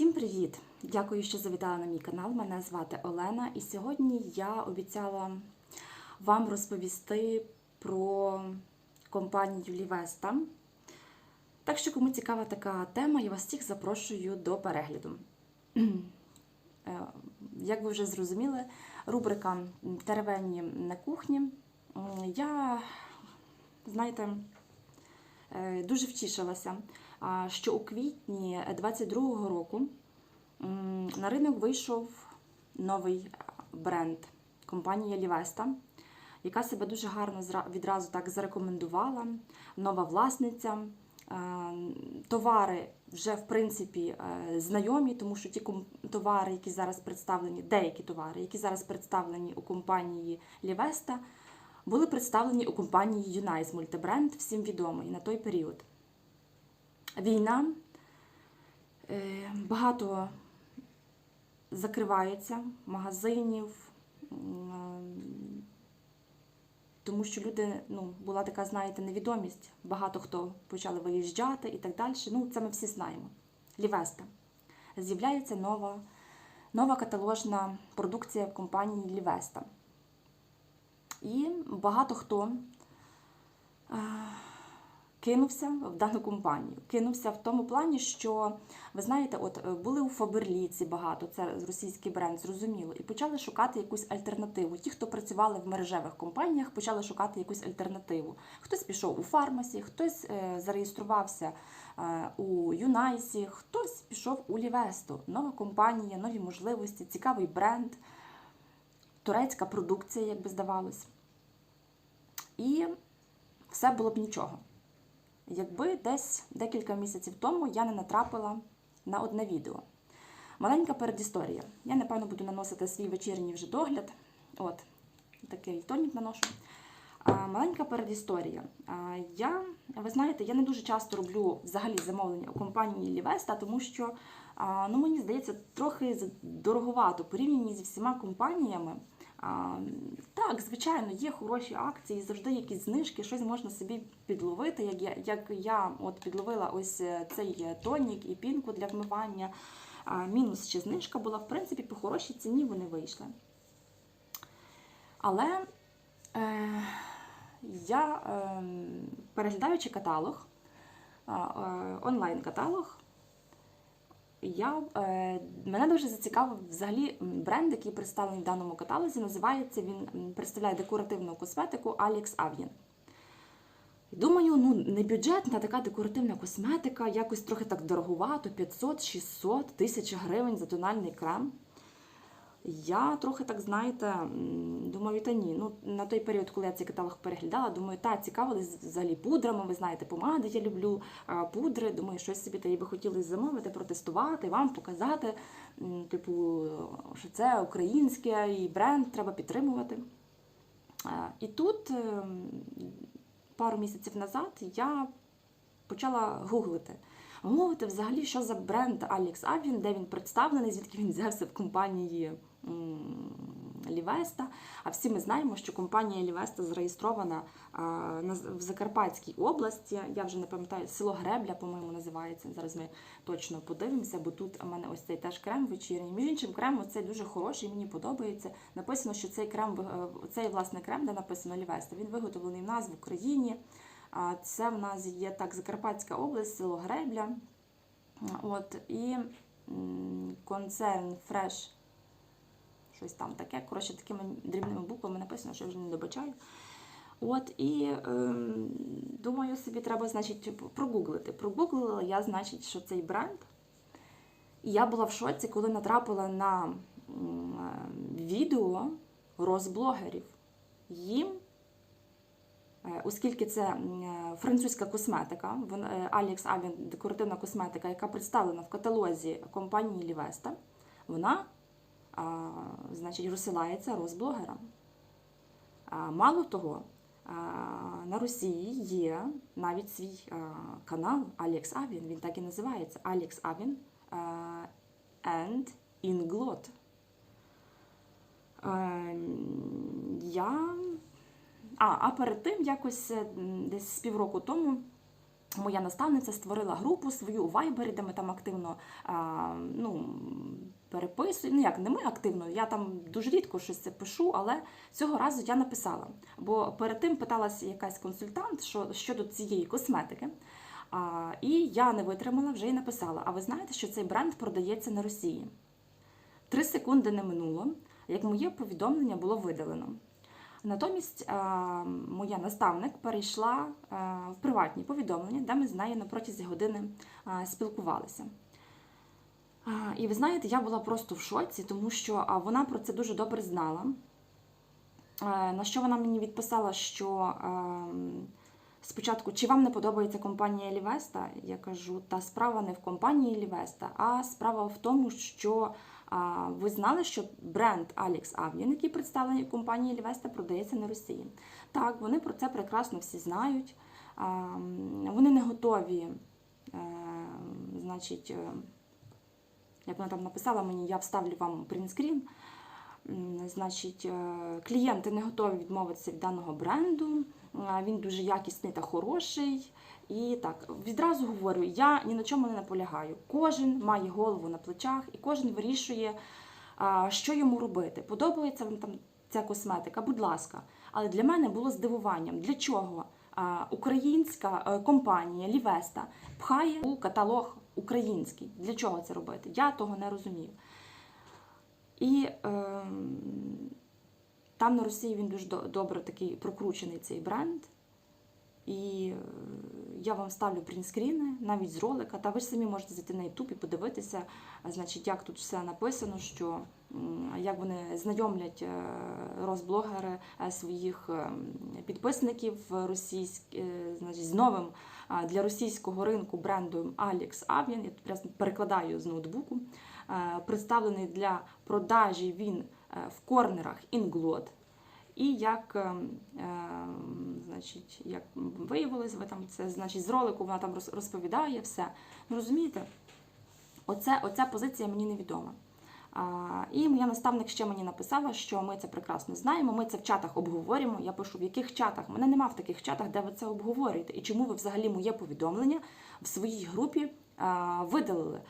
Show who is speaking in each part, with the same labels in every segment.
Speaker 1: Всім привіт! Дякую, що завітали на мій канал. Мене звати Олена, і сьогодні я обіцяла вам розповісти про компанію Лівеста. Так що, кому цікава така тема, я вас всіх запрошую до перегляду. Е, Як ви вже зрозуміли, рубрика Теревені на кухні. Я, знаєте, дуже втішилася, що у квітні 22-го року на ринок вийшов новий бренд компанія Лівеста, яка себе дуже гарно відразу так зарекомендувала. Нова власниця. Е, Товари вже в принципі е, знайомі, тому що ті товари, які зараз представлені, деякі товари, які зараз представлені у компанії Лівеста, були представлені у компанії Юнайс мультибренд, всім відомий на той період. Війна, е, багато закривається магазинів, тому що люди, ну, була така, знаєте, невідомість. Багато хто почали виїжджати і так далі. Ну, це ми всі знаємо. Лівеста. З'являється нова, нова каталожна продукція компанії Лівеста. І багато хто е, кинувся в дану компанію. Кинувся в тому плані, що ви знаєте, от е, були у Фаберліці багато, це російський бренд, зрозуміло, і почали шукати якусь альтернативу. Ті, хто працювали в мережевих компаніях, почали шукати якусь альтернативу. Хтось пішов у фармасі, хтось е, зареєструвався у Юнайсі, хтось пішов у Лівесту. Нова компанія, нові можливості, цікавий бренд, турецька продукція, як би здавалось. І все було б нічого. Якби десь декілька місяців тому я не натрапила на одне відео. Маленька передісторія. Я, напевно, буду наносити свій вечірній вже догляд. От, такий тонік наношу. А, маленька передісторія. А, я, ви знаєте, я не дуже часто роблю взагалі замовлення у компанії Лівеста, тому що а, ну, мені здається, трохи дороговато порівняно зі всіма компаніями. Так, звичайно, є хороші акції, завжди якісь знижки, щось можна собі підловити. Як я, як я от підловила ось е, цей е, тонік і пінку для вмивання. Мінус ще знижка була, в принципі, по хорошій ціні вони вийшли. Але е, я, е, переглядаючи каталог, е, онлайн-каталог, я, е, мене дуже зацікавив взагалі бренд, який представлений в даному каталозі. Називається він представляє декоративну косметику Alex Avian. Думаю, ну не бюджетна така декоративна косметика, якось трохи так дороговато, 500, 600, 1000 гривень за тональний крем. Я трохи так, знаєте, думаю, та ні. Ну, на той період, коли я цей каталог переглядала, думаю, та цікавились взагалі пудрами. Ви знаєте, помади я люблю, пудри. Думаю, щось собі та їй би хотілося замовити, протестувати, вам показати. Типу, що це український бренд, треба підтримувати. І тут ем, пару місяців назад я почала гуглити. Гуглити взагалі, що за бренд Alex Avian, де він представлений, звідки він взявся в компанії Лівеста. А всі ми знаємо, що компанія Лівеста зареєстрована в Закарпатській області. Я вже не пам'ятаю, село Гребля, по-моєму, називається. Зараз ми точно подивимося, бо тут у мене ось цей теж крем вечірній. Між іншим, крем цей дуже хороший, мені подобається. Написано, що цей крем, е, цей власне крем, де написано Лівеста, він виготовлений в нас в Україні. Це в нас є так Закарпатська область, село Гребля. От, і концерн Fresh, щось там таке. Коротше, такими дрібними буквами написано, що я вже не добачаю. От, і ем, думаю, собі треба, значить, прогуглити. Прогуглила я, значить, що цей бренд. І я була в шоці, коли натрапила на е, відео розблогерів. Їм Е, Оскільки це е, французька косметика, е, Alex Avian декоративна косметика, яка представлена в каталозі компанії Лівеста, вона а, значить, розсилається розблогерам. А, Мало того, а, на Росії є навіть свій а, канал Alex Avian, він так і називається Alex Avian а, and Inglot. Я а, а перед тим, якось е, десь з півроку тому, моя наставниця створила групу свою у Viber, де ми там активно ну, переписуємо. Ну як не ми активно, я там дуже рідко щось це пишу, але цього разу я написала. Бо перед тим питалася якась консультант що, щодо цієї косметики. А, і я не витримала вже і написала: А ви знаєте, що цей бренд продається на Росії? Три секунди не минуло, як моє повідомлення було видалено. Натомість е, моя наставник перейшла е, в приватні повідомлення, де ми з нею на протязі години е, спілкувалися. І ви знаєте, я була просто в шоці, тому що вона про це дуже добре знала. Е, На що вона мені відписала, що е, спочатку, чи вам не подобається компанія Лівеста? Я кажу, та справа не в компанії Лівеста, а справа в тому, що ви знали, що бренд Alex Avian, який представлений компанії Лівеста, продається на Росії. Так, вони про це прекрасно всі знають. А, Вони не готові, е, значить, як вона там написала мені, я вставлю вам принтскрін. Значить, е, клієнти не готові відмовитися від даного бренду. Е, Він дуже якісний та хороший. І так, відразу говорю, я ні на чому не наполягаю. Кожен має голову на плечах і кожен вирішує, що йому робити. Подобається вам там ця косметика, будь ласка. Але для мене було здивуванням, для чого українська е, компанія Лівеста пхає у каталог український. Для чого це робити? Я того не розумію. І е, там на Росії він дуже добре такий прокручений цей бренд. І е, я вам ставлю принтскріни навіть з ролика. Та ви ж самі можете зайти на YouTube і подивитися, значить, як тут все написано, що як вони знайомлять е, розблогери е, своїх е, підписників російськ, е, значить, з новим для російського ринку брендом Alex Avian. Я тут перекладаю з ноутбуку. Е, Представлений для продажі він е, в корнерах Inglot. І як, е, е, значить, як виявилось, ви там це значить, з ролику вона там розповідає все. Ну розумієте, оце, оця позиція мені невідома. А, і моя наставник ще мені написала, що ми це прекрасно знаємо. Ми це в чатах обговорюємо. Я пишу, в яких чатах? Мене нема в таких чатах, де ви це обговорюєте. І чому ви взагалі моє повідомлення в своїй групі а, видалили?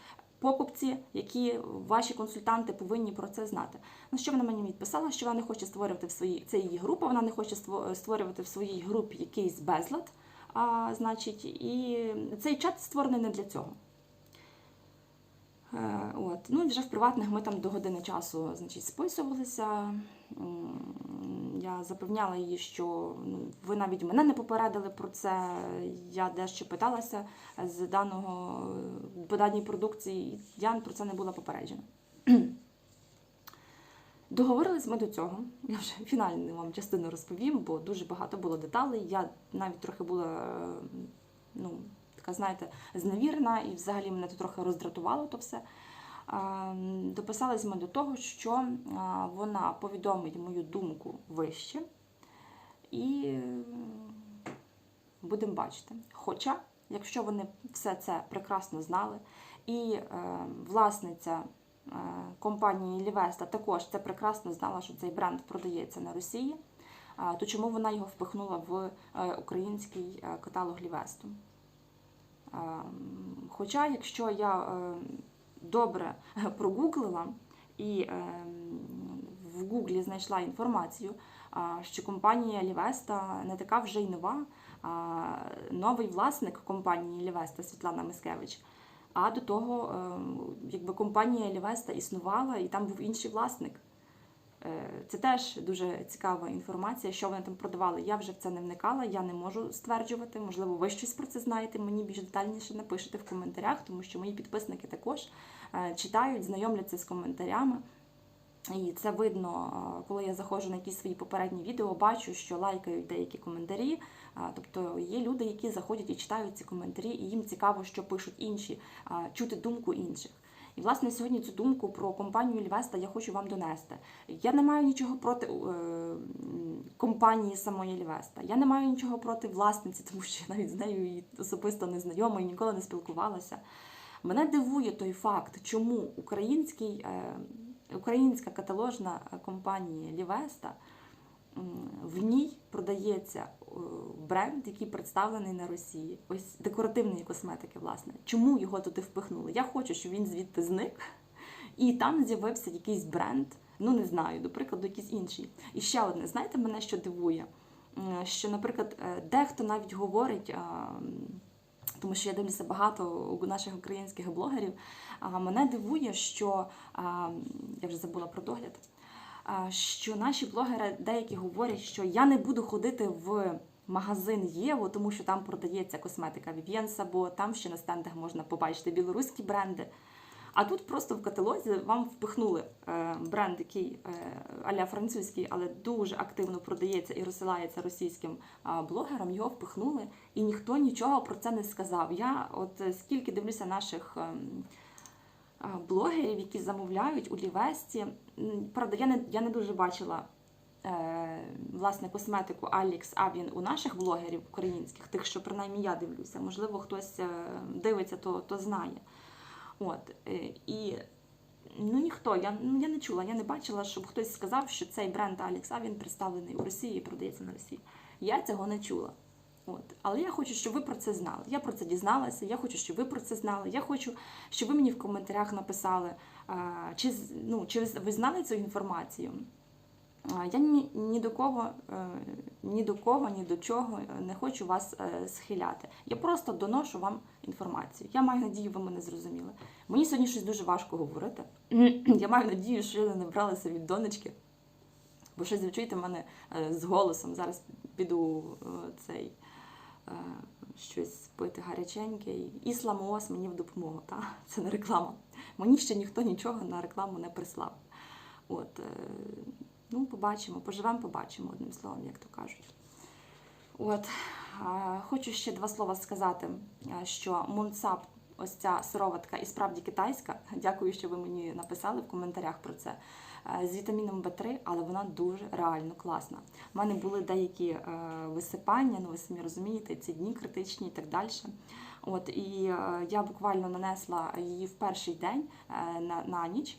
Speaker 1: Покупці, які ваші консультанти повинні про це знати. На що вона мені відписала, що вона не хоче створювати в своїй це її група, вона не хоче створювати в своїй групі якийсь безлад. А, значить, і цей чат створений не для цього. Е, От. Ну вже в приватних ми там до години часу значить, списувалися. Я запевняла її, що ну, ви навіть мене не попередили про це. Я дещо питалася з даного по даній продукції, я про це не була попереджена. Договорились ми до цього. Я вже фінальну вам частину розповім, бо дуже багато було деталей. Я навіть трохи була ну, така, знаєте, зневірена, і взагалі мене тут трохи роздратувало то все. А, Дописались ми до того, що вона повідомить мою думку вище, і е, будемо бачити. Хоча, якщо вони все це прекрасно знали, і е, власниця е, компанії Лівеста також це прекрасно знала, що цей бренд продається на Росії, то чому вона його впихнула в е, український е, каталог Лівесту? Ем, Хоча, якщо я е, добре прогуглила і ем, в Гуглі знайшла інформацію, що компанія Лівеста не така вже й нова, новий власник компанії Лівеста Світлана Мискевич. А до того, ем, якби компанія Лівеста існувала, і там був інший власник. Е, Це теж дуже цікава інформація, що вони там продавали. Я вже в це не вникала, я не можу стверджувати. Можливо, ви щось про це знаєте. Мені більш детальніше напишете в коментарях, тому що мої підписники також е, читають, знайомляться з коментарями. І це видно, е, коли я заходжу на якісь свої попередні відео, бачу, що лайкають деякі коментарі. Тобто є люди, які заходять і читають ці коментарі, і їм цікаво, що пишуть інші, чути думку інших. І власне сьогодні цю думку про компанію Лівеста я хочу вам донести. Я не маю нічого проти е, компанії самої Лівеста. Я не маю нічого проти власниці, тому що я навіть з нею особисто не знайома і ніколи не спілкувалася. Мене дивує той факт, чому український, е, українська каталожна компанія Лівеста в ній продається е, бренд, який представлений на Росії. Ось декоративної косметики, власне. Чому його туди впихнули? Я хочу, щоб він звідти зник, і там з'явився якийсь бренд. Ну не знаю, до прикладу, якийсь інший. І ще одне, знаєте, мене що дивує? Що, наприклад, е, дехто навіть говорить. тому що я дивлюся багато у наших українських блогерів. А мене дивує, що я вже забула про догляд. Що наші блогери деякі говорять, що я не буду ходити в магазин Єво, тому що там продається косметика Vivien Sabo, там ще на стендах можна побачити білоруські бренди. А тут просто в каталозі вам впихнули е, бренд, який е, аля французький, але дуже активно продається і розсилається російським блогерам. Його впихнули, і ніхто нічого про це не сказав. Я от е, скільки дивлюся наших. Блогерів, які замовляють у Лівесті. Правда, я не, я не дуже бачила е, власне косметику Алікс Авін у наших блогерів українських, тих, що принаймні я дивлюся. Можливо, хтось е, дивиться, то, то знає. От, е, і ну ніхто, я, ну, я не чула, я не бачила, щоб хтось сказав, що цей бренд Алекса він представлений у Росії і продається на Росії. Я цього не чула. От. Але я хочу, щоб ви про це знали. Я про це дізналася, я хочу, щоб ви про це знали. Я хочу, щоб ви мені в коментарях написали, чи, ну, чи ви знали цю інформацію. Я ні, ні до кого, е, ні до кого, ні до чого не хочу вас е, схиляти. Я просто доношу вам інформацію. Я маю надію, ви мене зрозуміли. Мені сьогодні щось дуже важко говорити. Я маю надію, що я не набралася від донечки. Бо щось ви чуєте мене е, з голосом. Зараз піду цей щось пити гаряченьке. І сламоос мені в допомогу. Та? Це не реклама. Мені ще ніхто нічого на рекламу не прислав. От, е, ну, побачимо, поживемо, побачимо, одним словом, як то кажуть. От, е, хочу ще два слова сказати, е, що Мунцап, ось ця сироватка і справді китайська. Дякую, що ви мені написали в коментарях про це. е, З вітаміном В3, але вона дуже реально класна. У мене були деякі е, висипання, ну ви самі розумієте, ці дні критичні і так далі. От, і е, я буквально нанесла її в перший день на, на ніч.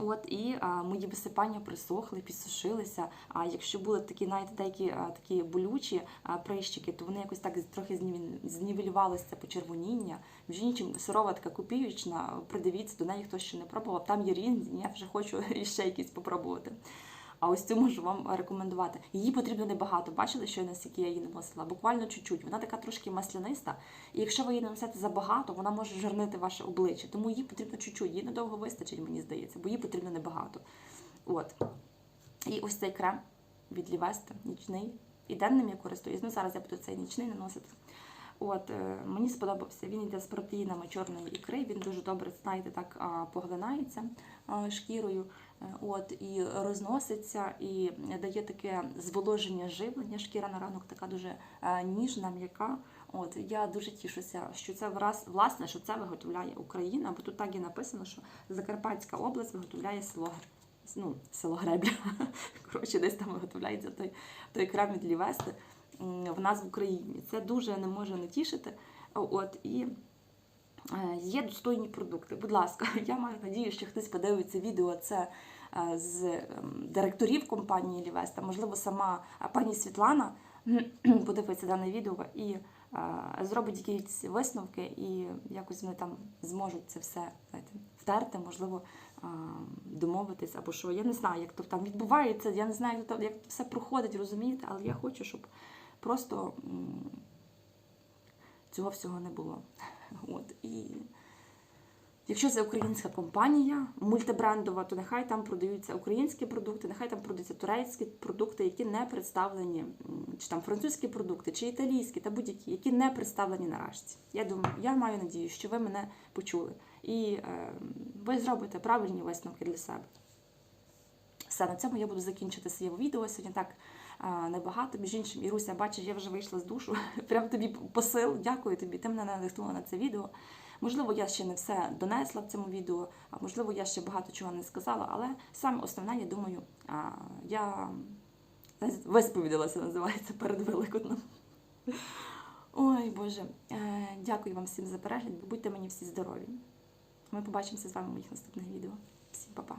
Speaker 1: От і а, мої висипання присохли, підсушилися. А якщо були такі, навіть деякі а, такі болючі а, прищики, то вони якось так трохи знівелювалися почервоніння. Між іншим, сироватка копіючна, придивіться до неї, хто ще не пробував. Там є різні, я вже хочу ще якісь попробувати. А ось цю можу вам рекомендувати. Її потрібно небагато. Бачили, що наскільки я її наносила? Буквально чуть-чуть. Вона така трошки масляниста. І якщо ви її нанесете забагато, вона може жирнити ваше обличчя. Тому її потрібно чуть-чуть. Її недовго вистачить, мені здається, бо її потрібно небагато. От. І ось цей крем від Лівеста, нічний. І денним я користуюсь. Ну, зараз я буду цей нічний наносити. От, е, мені сподобався. Він йде з протеїнами чорної ікри. Він дуже добре, знаєте, так поглинається шкірою. Е, От і розноситься, і дає таке зволоження живлення. Шкіра на ранок така дуже е, ніжна, м'яка. От я дуже тішуся, що це враз власне, що це виготовляє Україна, бо тут так і написано, що Закарпатська область виготовляє село ну, село Гребля. Коротше, десь там виготовляється той, той крем від Лівести в нас в Україні. Це дуже не може не тішити. От і Е, Є достойні продукти. Будь ласка, я маю надію, що хтось подивиться відео це е, з ем, директорів компанії Лівеста. Можливо, сама е, пані Світлана подивиться дане відео і зробить якісь висновки, і якось вони там зможуть це все знаєте, втерти, можливо, домовитись або що. Я не знаю, як то там відбувається. Я не знаю, як то все проходить, розумієте, але я хочу, щоб просто цього всього не було. От, і якщо це українська компанія, мультибрендова, то нехай там продаються українські продукти, нехай там продаються турецькі продукти, які не представлені, чи там французькі продукти, чи італійські, та будь-які, які не представлені на рашці. Я думаю, я маю надію, що ви мене почули. І е, ви зробите правильні висновки для себе. Все, на цьому я буду закінчити своє відео. Сьогодні так небагато. Між іншим, Іруся, бачиш, я вже вийшла з душу. Прям тобі посил. Дякую тобі. Ти мене надихнула на це відео. Можливо, я ще не все донесла в цьому відео, можливо, я ще багато чого не сказала, але саме основне, я думаю, я висповідалася, називається перед Великоднем. Ой, Боже, Е, дякую вам всім за перегляд. Будьте мені всі здорові. Ми побачимося з вами в моїх наступних відео. Всім па-па.